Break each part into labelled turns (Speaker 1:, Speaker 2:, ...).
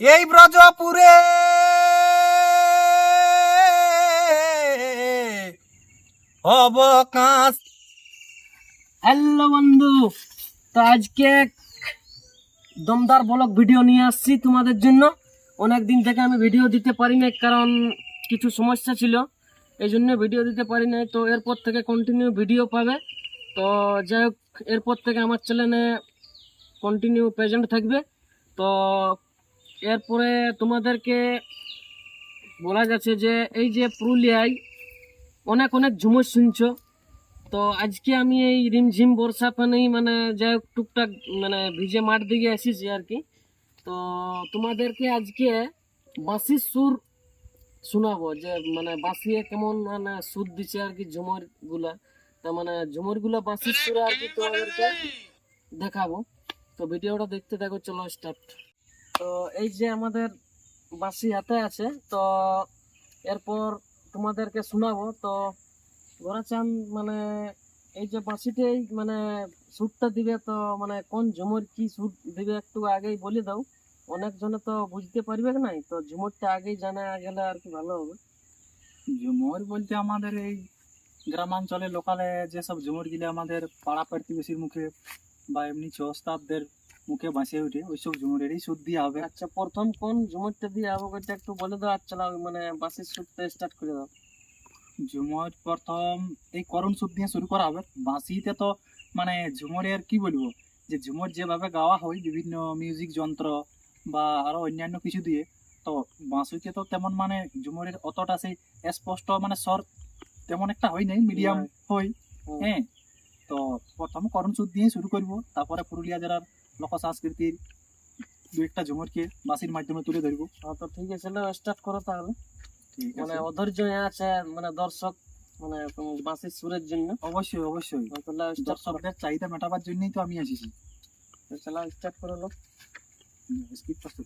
Speaker 1: এই ব্রজপুরে। অবকাশ
Speaker 2: হ্যালো বন্ধু, তো আজকে দমদার ব্লগ ভিডিও নিয়ে আসছি তোমাদের জন্য। অনেক দিন থেকে আমি ভিডিও দিতে পারি নাই, কারণ কিছু সমস্যা ছিল। এই জন্য ভিডিও দিতে পারি নাই, তো এরপর থেকে কন্টিনিউ ভিডিও পাবে। তো যাই হোক, এরপর থেকে আমার চ্যানেলে কন্টিনিউ প্রেজেন্ট থাকবে। তো এরপরে তোমাদেরকে বলা যাচ্ছে যে এই যে পুরুলিয়ায় অনেক অনেক ঝুমুর শুনছো। তো আজকে আমি এই রিমঝিম বর্ষা পানেই মানে যাই হোক টুকটাক মানে ভিজে মাঠ দিকে এসেছি আর কি। তো তোমাদেরকে আজকে বাঁশির সুর শোনাবো যে মানে বাঁশিয়ে কেমন মানে সুর দিচ্ছে আর কি ঝুমরগুলা তো মানে ঝুমরগুলা বাঁশির সুরে আর কি তোমাদেরকে দেখাবো। তো ভিডিওটা দেখতে দেখো চলো স্টার্ট তো এই যে আমাদের বাঁশি হাতে আছে, তো এরপর তোমাদেরকে শোনাবো। তো গোরাচাঁদ মানে এই যে বাঁশিতেই মানে সুরটা দিবে, তো মানে কোন ঝুমুর কি সুর দিবে একটু আগেই বলে দাও। অনেক জনে তো বুঝতে পারবে নাই, তো ঝুমুরটা আগেই জানা গেলে আর কি ভালো হবে।
Speaker 1: ঝুমুর বলতে আমাদের এই গ্রামাঞ্চলে লোকালে যেসব ঝুমুর গিলে আমাদের পাড়া প্রতিবেশীর মুখে বা এমনি চস্তাবদের মুখে বাঁচিয়ে ওঠে ওইসব ঝুমুরেরই সুদ দিয়ে হবে।
Speaker 2: আচ্ছা প্রথম কোন ঝুমুরটা দিয়ে হবে ওইটা একটু বলে দাও। চালাও মানে বাঁশির সুরটা স্টার্ট করে দাও।
Speaker 1: ঝুমুর প্রথম এই করুণ সুদ দিয়ে শুরু করা হবে। বাঁশিতে তো মানে ঝুমুরের কি বলব? যে ঝুমুর যেভাবে গাওয়া হয় বিভিন্ন মিউজিক যন্ত্র বা আরও অন্যান্য কিছু দিয়ে তো বাঁশুইতে তো তেমন মানে ঝুমুরের অতটা সেই স্পষ্ট মানে স্বর তেমন একটা হয় নাই মিডিয়াম হয়। হ্যাঁ তো প্রথম করণ সুদ দিয়ে শুরু করব। তারপরে পুরুলিয়া জেলার লোক সংস্কৃতির দু একটা ঝুমুরকে বাসির মাধ্যমে তুলে ধরব।
Speaker 2: তো ঠিক আছে স্টার্ট করো তাহলে। মানে অধৈর্য আছে মানে দর্শক মানে বাসির সুরের জন্য।
Speaker 1: অবশ্যই অবশ্যই।
Speaker 2: তাহলে
Speaker 1: দর্শকদের চাহিদা মেটাবার জন্যই তো আমি এসেছি
Speaker 2: চলো স্টার্ট করে লোক
Speaker 1: স্কিপ করতে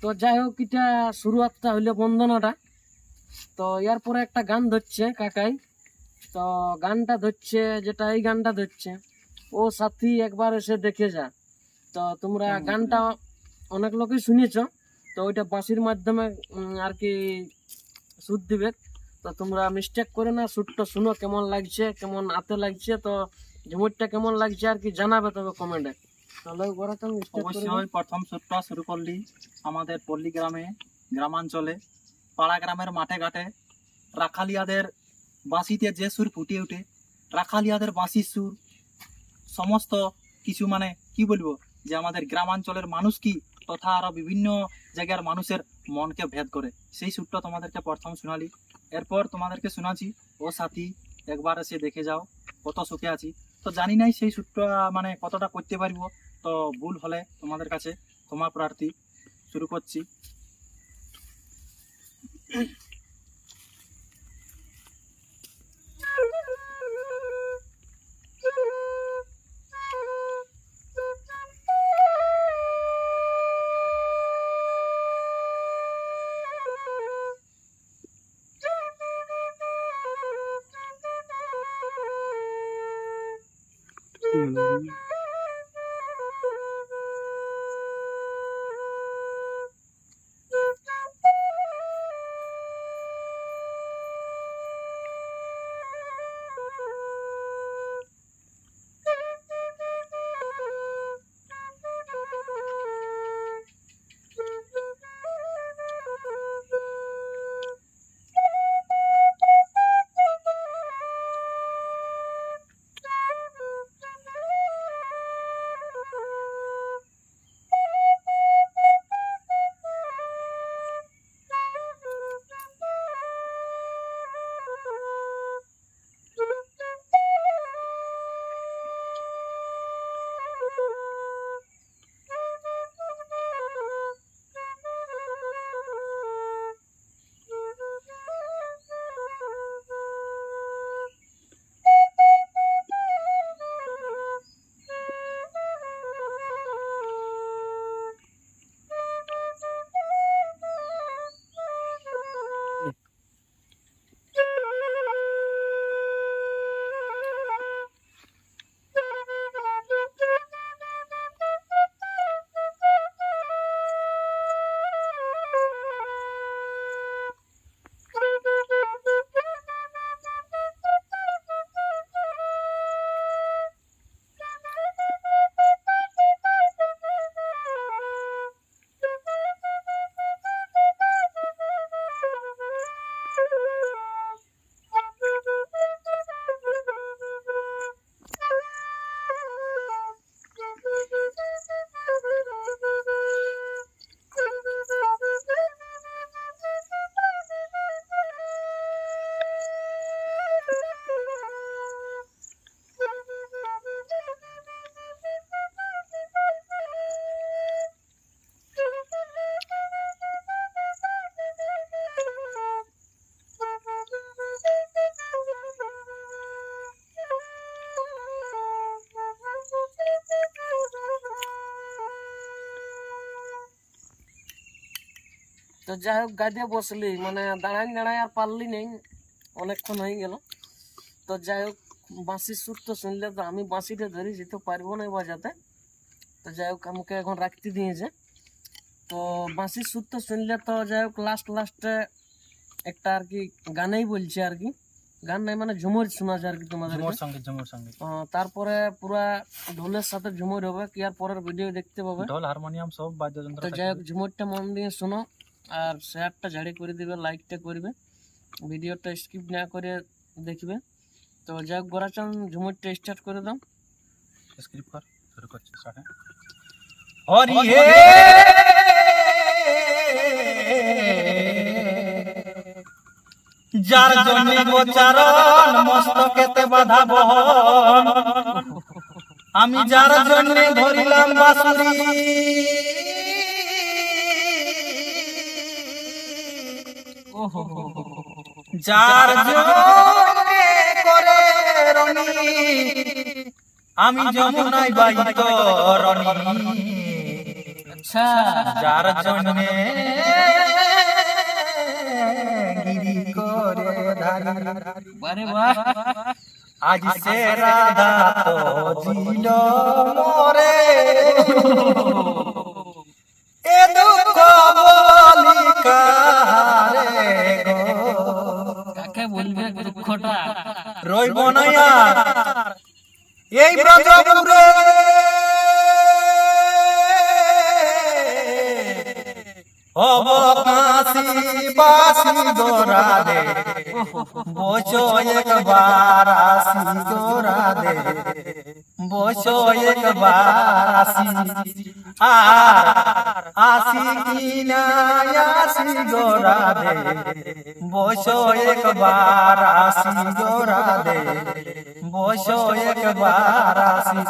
Speaker 2: তো যাই হোক এটা শুরুয়াতটা হইল বন্দনাটা। তো এর পরে একটা গান ধরছে কাকাই। তো গানটা ধরছে যেটা এই গানটা ধরছে ও সাথী একবার এসে দেখে যা। তো তোমরা গানটা অনেক লোকই শুনেছ তো ওইটা বাঁশির মাধ্যমে আর কি সুর দিবে। তো তোমরা মিস্টেক করে না সুরটা শুনো কেমন লাগছে কেমন হাতে লাগছে। তো ঝুমুরটা কেমন লাগছে আর কি জানাবে তবে কমেন্টে তাহলে ওরা তো
Speaker 1: অবশ্যই প্রথম সুরটা শুরু করলি আমাদের পল্লী গ্রামে গ্রামাঞ্চলে পাড়া গ্রামের মাঠে ঘাটে রাখালিয়াদের বাঁশিতে যে সুর ফুটে ওঠে রাখালিয়াদের বাঁশির সুর সমস্ত কিছু মানে কি বলব যে আমাদের গ্রামাঞ্চলের মানুষ কি তথা আরও বিভিন্ন জায়গার মানুষের মনকে ভেদ করে। সেই সুরটা তোমাদেরকে প্রথম শোনালি। এরপর তোমাদেরকে শোনাচ্ছি ও সাথী একবার এসে দেখে যাও কত সুখে আছি। তো জানি নাই সেই শ্যুটটা মানে কতটা করতে পারব। তো ভুল হলে তোমাদের কাছে ক্ষমা প্রার্থী শুরু করছি।
Speaker 2: 你 তো যাই হোক গাদে বসলি মানে দাঁড়াই দাঁড়াই আর পারলি নেই অনেকক্ষণ হয়ে গেল। তো যাই হোক বাঁশির সুর তো শুনলে তো আমি বাঁশিটা ধরেছি তো পারব না বাজাতে। তো যাই হোক আমাকে এখন রাখতে দিয়েছে তো বাঁশির সুর তো শুনলে তো যাই হোক লাস্ট লাস্টে একটা আর কি গানেই বলছে আর কি। গান নাই মানে ঝুমুর শোনা যায় আর কি তোমাদের
Speaker 1: সঙ্গে ঝুমুর সঙ্গে
Speaker 2: তারপরে পুরা ঢোলের সাথে ঝুমুর হবে কি আর পরের ভিডিও দেখতে পাবে।
Speaker 1: ঢোল হারমোনিয়াম সব বাদ্যযন্ত্র
Speaker 2: তো যাই হোক। ঝুমুরটা মন দিয়ে শোনো। আর শেয়ারটা ঝাড়ি করে দিবে লাইকটা করবে। ভিডিওটা স্কিপ না করে দেখবে। তো যাই হোক গোরাচান ঝুমুরটা স্টার্ট করে দাও।
Speaker 1: স্ক্রিপ্ট কর শুরু করছি স্টার্ট হরি হে যার জন্য গোচারণ মস্তকেতে বাধা বহন। আমি যার জন্য ধরিলাম বাসুরি যার করে রনি আমি যমুনায় বাইত রনি।
Speaker 2: আচ্ছা
Speaker 1: যার জন্যে গিরি করে ধারি।
Speaker 2: বারে বাহ।
Speaker 1: আজ সে রাধা তো জিল মরে।
Speaker 2: কাকে বলবে দুঃখটা
Speaker 1: রইব না আর এই ব্রজপুরে। হব বাসি দে বোঝো একবার আসি গোরা দে বসো একবার আসি। আর আসি কিনা আসি গোরা দে বসো একবার আসি গোরা দে বসো একবার আসি